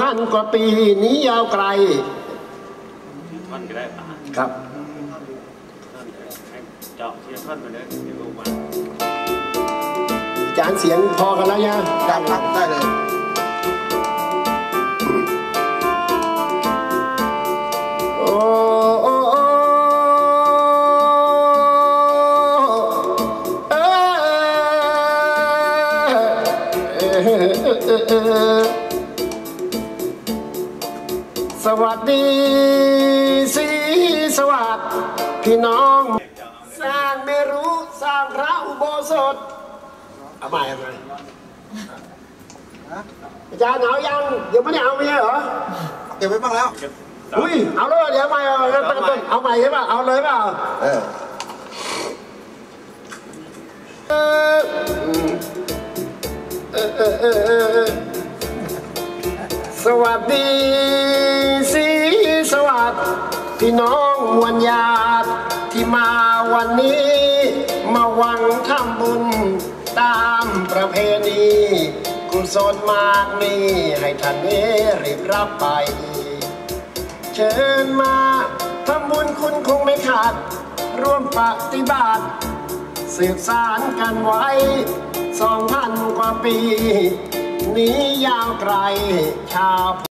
พันกว่าปีนี้ยาวไกลท่อนก็ได้ป่ะครับท่อนให้เจาะทีละท่อนไปเลยเดี๋ยวลูกมาอาจารย์เสียงพอกันแล้วยังได้ครับได้เลย โอ้โอ้โอ้เอ้ย สวัสดีสีสวัสดิ์พี่น้อง สร้างไม่รู้สร้างพระอุโบสถเอาใหม่เอาใหม่อาจารย์เอายังยังไม่ได้เอาไม่ใช่เหรอเก็บไว้บ้างแล้วเก็บอุ้ยเอาเลยเดี๋ยวไปเอาเอาตั้งต้นเอาใหม่ใช่ป่ะเอาเลยเปล่าเออเออเออเออเออเออสวัสดีสีสวัสดิ์ พี่น้องมวลญาติที่มาวันนี้ มาวังทำบุญตามประเพณีกุศลมากมีให้ท่านนี้รีบรับไป เชิญมาทำบุญคุณคงไม่ขาด ร่วมปฏิบัติสืบสารกันไว้สองพันกว่าปี นี้ยาวไกลชาว